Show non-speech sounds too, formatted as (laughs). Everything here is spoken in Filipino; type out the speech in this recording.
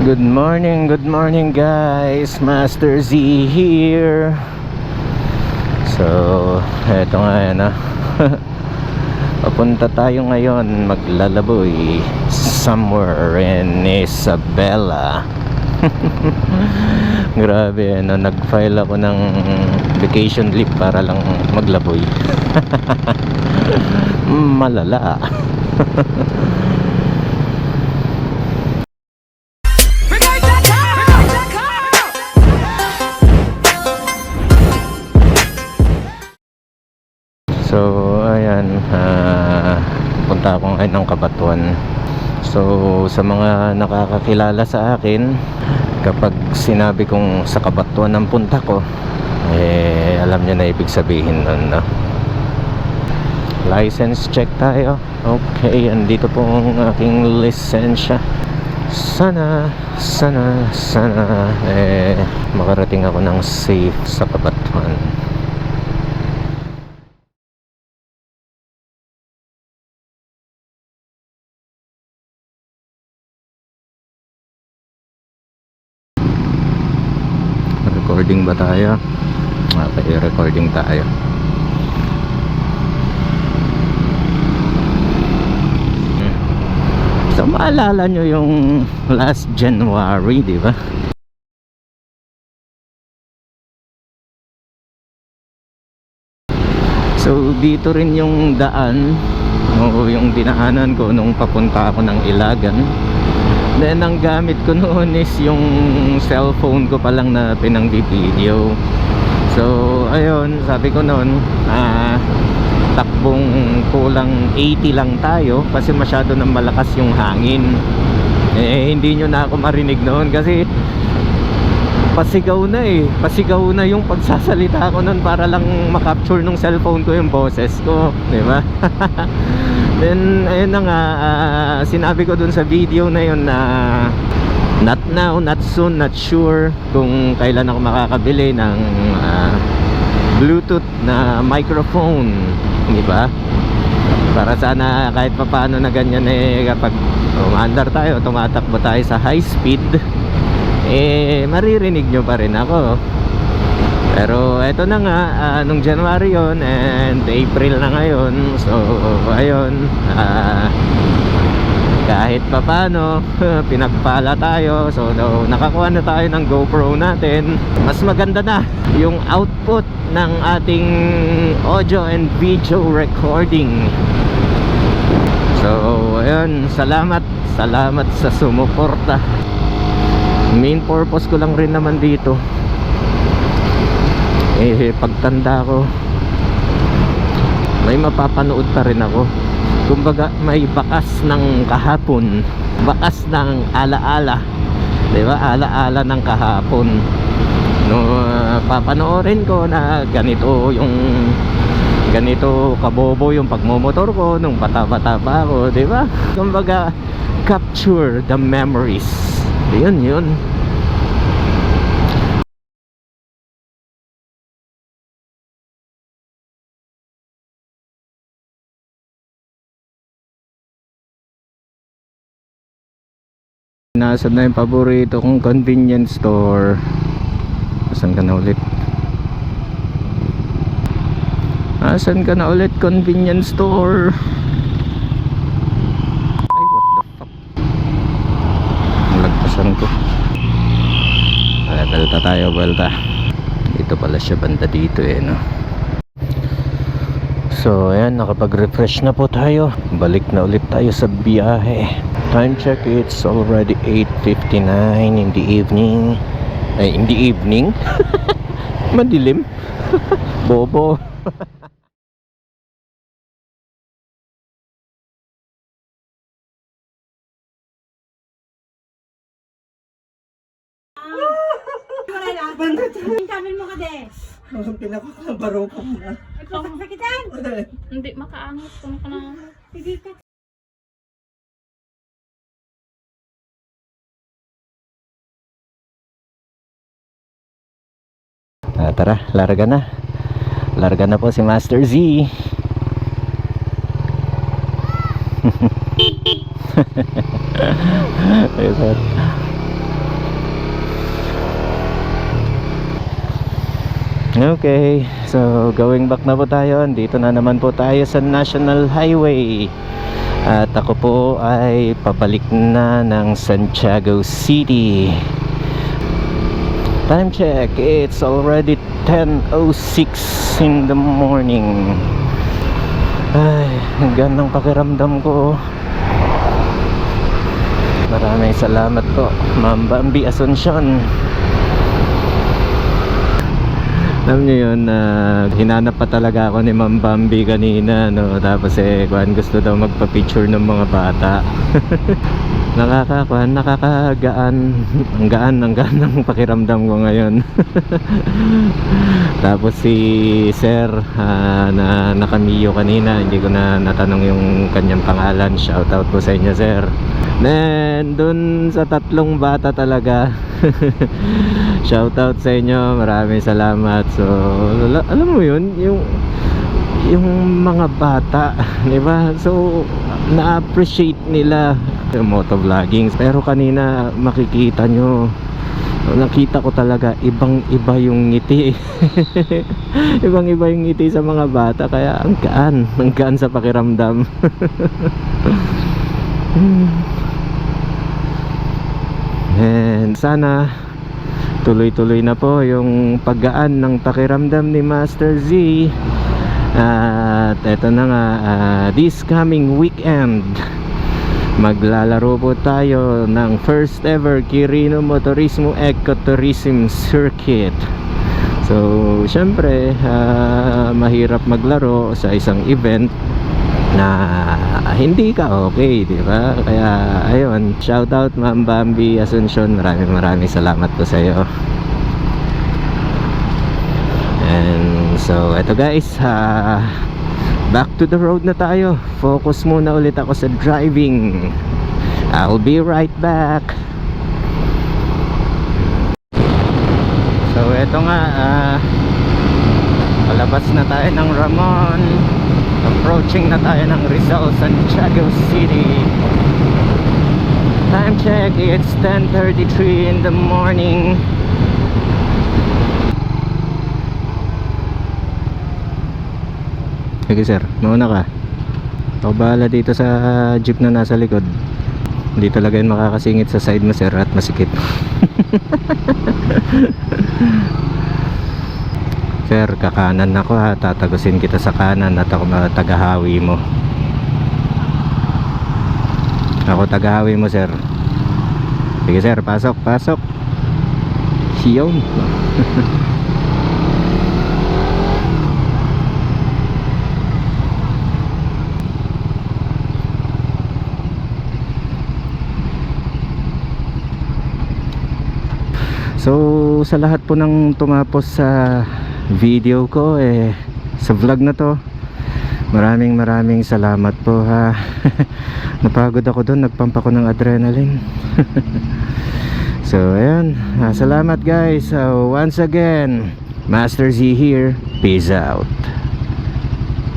Good morning, good morning guys. Master Z here. So, eto nga yan ah. (laughs) Papunta tayo ngayon maglalaboy Somewhere in Isabela. (laughs) Grabe ano, nag-file ako ng vacation leave para lang maglaboy. (laughs) Malala punta ako ngayon ng Kabatuan. So, sa mga nakakakilala sa akin, kapag sinabi kong sa Kabatuan ang punta ko, eh, alam niyo na ibig sabihin nun, no? License check tayo. Okay, andito po ang aking lisensya. Sana, sana, sana, eh, makarating ako ng safe sa Kabatuan. Recording ba tayo? Okay, recording tayo. So, maalala nyo yung last January, di ba? So, dito rin yung daan o yung dinaanan ko nung papunta ako ng Ilagan. Then, ang gamit ko noon is yung cellphone ko pa lang na pinang-video. So, ayun, sabi ko noon, ah, takbong kulang 80 lang tayo kasi masyado nang malakas yung hangin. Eh, hindi nyo na ako marinig noon kasi pasigaw na eh. Pasigaw na yung pagsasalita ko noon para lang makapture nung cellphone ko yung boses ko. Di ba? (laughs) Then, ayun na nga, ah, sinabi ko dun sa video na yun na not now, not soon, not sure kung kailan ako makakabili ng ah, Bluetooth na microphone. Di ba? Para sana kahit papaano na ganyan eh kapag umaandar tayo, tumatakbo tayo sa high speed, eh maririnig nyo pa rin ako. Pero eto na nga, ah, nung January yon and April na ngayon. So, ayun, ah, kahit papano, (laughs) pinagpala tayo. So, no, nakakuha na tayo ng GoPro natin. Mas maganda na yung output ng ating audio and video recording. So, ayun, salamat, salamat sa sumuporta. Main purpose ko lang rin naman dito eh pagtanda ko may mapapanood pa rin ako kumbaga may bakas ng kahapon bakas ng alaala di ba alaala ng kahapon no uh, papanoorin ko na ganito yung ganito kabobo yung pagmomotor ko nung bata-bata pa ako di ba kumbaga capture the memories yun yun Nasaan na yung paborito kong convenience store. Asan ka na ulit? Asan ka na ulit convenience store? Ay what the fuck? Nalagpasan ko. Ay, Balta tayo balta Dito pala siya banda dito eh no? So ayan nakapag-refresh na po tayo. Balik na ulit tayo sa biyahe Time check, it's already 8.59 in the evening. Ay, in the evening? (laughs) Madilim? (laughs) Bobo. Ang kanin mo ka, Des. Pinakakabaro ko na. Ay, pasakitan. Hindi makaangot kung ka na. Sige ka. Ah, tara larga na larga na po si Master Z (laughs) Okay, so going back na po tayo. Dito na naman po tayo sa National Highway. At ako po ay pabalik na ng Santiago City. Time check, it's already 10.06 in the morning. Ay, ang gandang pakiramdam ko. Maraming salamat po, Ma'am Bambi Asuncion. Alam niyo yun, na hinanap pa talaga ako ni Ma'am Bambi kanina, no? Tapos eh, kuhan gusto daw magpa-picture ng mga bata. (laughs) Nakakakuan, nakakagaan. Ang gaan, ang gaan ng pakiramdam ko ngayon. (laughs) Tapos si Sir ah, na nakamiyo kanina, hindi ko na natanong yung kanyang pangalan. Shout out po sa inyo, Sir. Then, dun sa tatlong bata talaga. (laughs) Shout out sa inyo. Maraming salamat. So, ala- alam mo yun, yung yung mga bata, (laughs) 'di ba? So, na-appreciate nila yung motovlogging. Pero kanina makikita nyo nakita ko talaga ibang iba yung ngiti. (laughs) Ibang iba yung ngiti sa mga bata kaya ang gaan ang gaan sa pakiramdam. (laughs) And sana tuloy-tuloy na po yung paggaan ng pakiramdam ni Master Z. At eto na nga ah, this coming weekend maglalaro po tayo ng first ever Kirino Motorismo Ecotourism Circuit so syempre ah, mahirap maglaro sa isang event na hindi ka okay, di ba? Kaya ayun, shout out Ma'am Bambi Asuncion. Maraming maraming salamat po sa iyo. And so, eto guys, ah, back to the road na tayo. Focus muna ulit ako sa driving. I'll be right back. So, eto nga, ah, palabas na tayo ng Ramon. Approaching na tayo ng Rizal, Santiago City. Time check, it's 10.33 in the morning. Sige sir, mauna ka. Ako bahala dito sa jeep na nasa likod. Hindi talaga yun makakasingit sa side mo sir at masikip. (laughs) sir, kakanan ako ha. Tatagusin kita sa kanan at ako matagahawi mo. Ako tagahawi mo sir. Sige sir, pasok, pasok. Yun. (laughs) So sa lahat po ng tumapos sa video ko eh sa vlog na to maraming maraming salamat po ha. (laughs) Napagod ako doon nagpampa ko ng adrenaline. (laughs) So ayan Ah, salamat guys. So once again Master Z here. Peace out